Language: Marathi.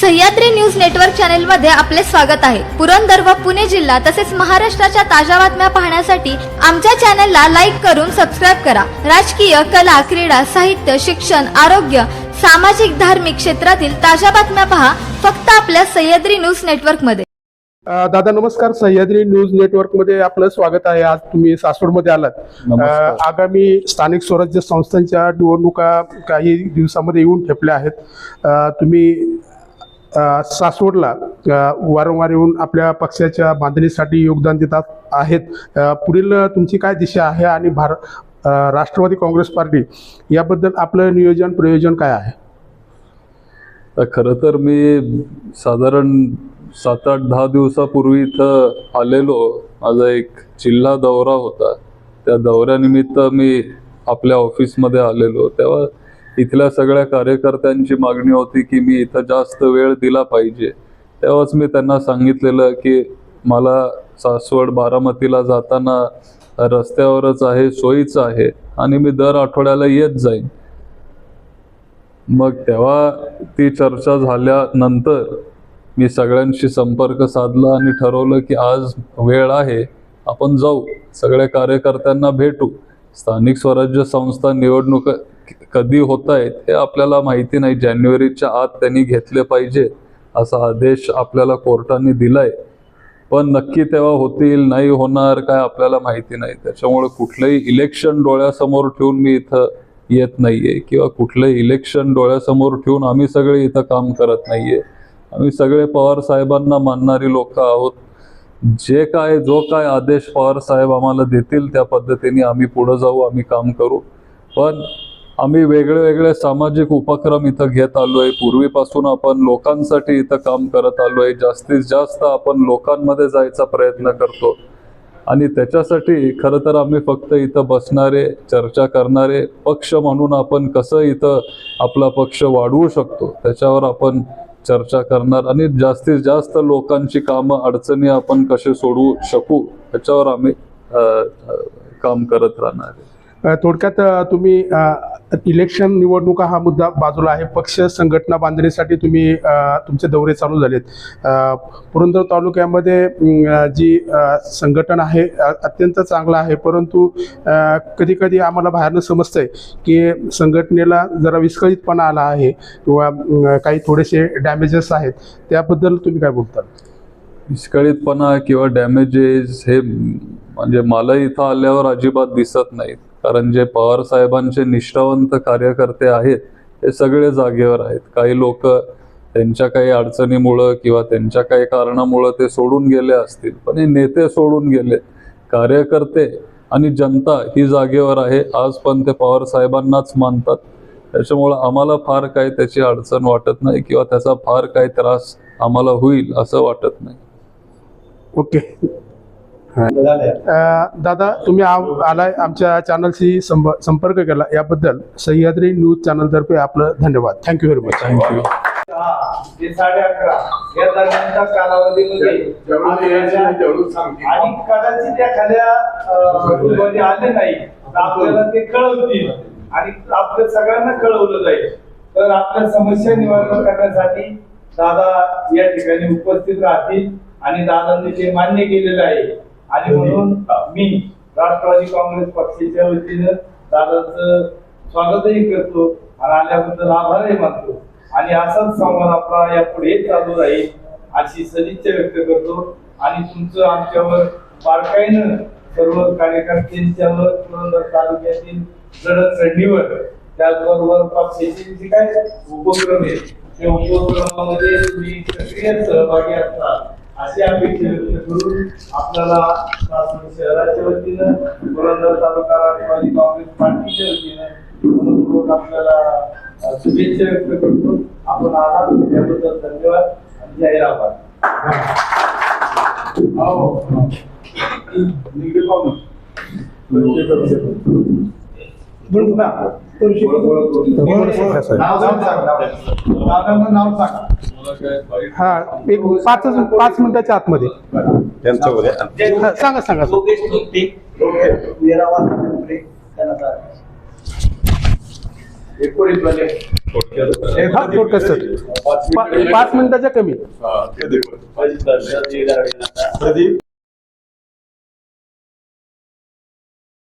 सह्याद्री न्यूज नेटवर्क चॅनलमध्ये आपले स्वागत आहे. पुरंदर व पुणे जिल्हा तसेच महाराष्ट्राच्या ताज्या बातम्या पाहण्यासाठी आमच्या चॅनलला लाईक करून सबस्क्राईब करा. राजकीय कला क्रीडा साहित्य शिक्षण आरोग्य सामाजिक धार्मिक क्षेत्रातील ताज्या बातम्या पहा फक्त आपल्या सह्याद्री न्यूज नेटवर्कमध्ये दादा नमस्कार. सह्याद्री न्यूज नेटवर्कमध्ये आपलं स्वागत आहे. आज तुम्ही सासवडमध्ये आलात. आगामी स्थानिक स्वराज्य संस्थांच्या निवडणुका काही दिवसामध्ये येऊन ठेपल्या आहेत. तुम्ही सासवडला वारंवार येऊन आपल्या पक्षाच्या बांधणीसाठी योगदान देतात आहेत. पुढील तुमची काय दिशा आहे आणि भारत राष्ट्रवादी काँग्रेस पार्टी याबद्दल आपलं नियोजन प्रयोजन काय आहे? तर खरं तर मी साधारण सात आठ दहा दिवसापूर्वी इथं आलेलो. माझा एक जिल्हा दौरा होता. त्या दौऱ्यानिमित्त मी आपल्या ऑफिसमध्ये आलेलो. तेव्हा इथल्या सगळ्या कार्यकर्त्यांची मागणी होती की मी इथं जास्त वेळ दिला पाहिजे. तेव्हाच मी त्यांना सांगितलेलं की मला सासवड बारामतीला जाताना रस्त्यावरच आहे सोयीचं आहे आणि मी दर आठवड्याला येत जाईन. मग तेव्हा ती चर्चा झाल्यानंतर मी सगळ्यांशी संपर्क साधला आणि ठरवलं की आज वेळ आहे आपण जाऊ. सगळ्या कार्यकर्त्यांना भेटू. स्थानिक स्वराज्य संस्था निवडणूक कधी होत आहेत हे आपल्याला माहिती नाही. जानेवारीच्या आत त्यांनी घेतले पाहिजे असा आदेश आपल्याला कोर्टाने दिलाय. पण नक्की तेव्हा होतील नाही होणार काय आपल्याला माहिती नाही. त्याच्यामुळे कुठलंही इलेक्शन डोळ्यासमोर ठेवून मी इथं येत नाहीये. किंवा कुठलंही इलेक्शन डोळ्यासमोर ठेवून आम्ही सगळे इथं काम करत नाहीये. आम्ही सगळे पवार साहेबांना मानणारी लोक आहोत. जे काय जो काय आदेश पवार साहेब आम्हाला देतील त्या पद्धतीने आम्ही पुढे जाऊ आम्ही काम करू. पण आम्ही वेगळे वेगळे सामाजिक उपक्रम इथं घेत आलो आहे पूर्वीपासून आपण लोकांसाठी इथं काम करत आलो आहे जास्तीत जास्त आपण लोकांमध्ये जायचा प्रयत्न करतो. आणि त्याच्यासाठी खरं तर आम्ही फक्त इथं बसणारे चर्चा करणारे पक्ष म्हणून आपण कसं इथं आपला पक्ष वाढवू शकतो त्याच्यावर आपण चर्चा करणार. आणि जास्तीत जास्त लोकांची कामं अडचणी आपण कसे सोडवू शकू त्याच्यावर आम्ही काम करत राहणार आहे. थोडक्यात तुम्ही इलेक्शन निवडणुका हा मुद्दा बाजूला आहे. पक्ष संघटना बांधणीसाठी तुम्ही तुमचे दौरे चालू झालेत. पुरंदर तालुक्यामध्ये जी संघटन आहे अत्यंत चांगलं आहे. परंतु कधी कधी आम्हाला बाहेरनं समजतंय की संघटनेला जरा विस्कळीतपणा आला आहे किंवा काही थोडेसे डॅमेजेस आहेत. त्याबद्दल तुम्ही काय बोलता? विस्कळीतपणा किंवा डॅमेजेस हे म्हणजे मला इथं आल्यावर अजिबात दिसत नाहीत. कारण जे पवार साहेबांचे निष्ठावंत कार्यकर्ते आहेत ते सगळे जागेवर आहेत. काही लोक त्यांच्या काही अडचणीमुळं किंवा त्यांच्या काही कारणामुळं ते सोडून गेले असतील पण हे नेते सोडून गेले कार्यकर्ते आणि जनता ही जागेवर आहे आज पण ते पवार साहेबांनाच मानतात. त्याच्यामुळं आम्हाला फार काही त्याची अडचण वाटत नाही किंवा त्याचा फार काही त्रास आम्हाला होईल असं वाटत नाही. ओके. दादा तुम्ही आलाय आमच्या चॅनलशी संप संपर्क केला याबद्दल सह्याद्री न्यूज चॅनलतर्फे आपलं धन्यवाद. थँक्यू व्हेरी मच थँक्यू ते साडे अकरा. या दरम्यानच्या कालावधीमध्ये आणि कदाचित आले नाही तर आपल्याला ते कळवतील. आणि आपल्या सगळ्यांना कळवलं जाईल. तर आपल्या समस्या निवारण करण्यासाठी दादा या ठिकाणी उपस्थित राहतील आणि दादांनी ते मान्य केलेलं आहे आणि म्हणून मी राष्ट्रवादी काँग्रेस पक्षाच्या वतीनं दादाचं स्वागतही करतो आणि आल्याबद्दल आभारही मानतो. आणि असाच संवाद आपला यापुढे चालू राहील अशी सदिच्छा व्यक्त करतो. आणि तुमचं आमच्यावर बारकाईनं सर्व कार्यकर्त्यांच्यावर पुरंदर तालुक्यातील जडणघडणीवर त्याचबरोबर पक्षाचे जे काय उपक्रम आहेत त्या उपक्रमामध्ये तुम्ही सक्रिय सहभागी असतात अशी अपेक्षा व्यक्त करून आपल्याला शहराच्या वतीनं पुरंदर तालुका राष्ट्रवादी काँग्रेस पार्टीच्या वतीनं मनपूर्वक आपल्याला शुभेच्छा व्यक्त करतो. आपण आहात त्याबद्दल धन्यवाद आणि जाहीर आभार हो. निगडी पाहून. नाव सांग. नाव सांग. हा एक पाच पाच मिनिटाच्या आतमध्ये. हा, सांगा सांगा. पाच मिनिटाच्या कमी. प्रदीप.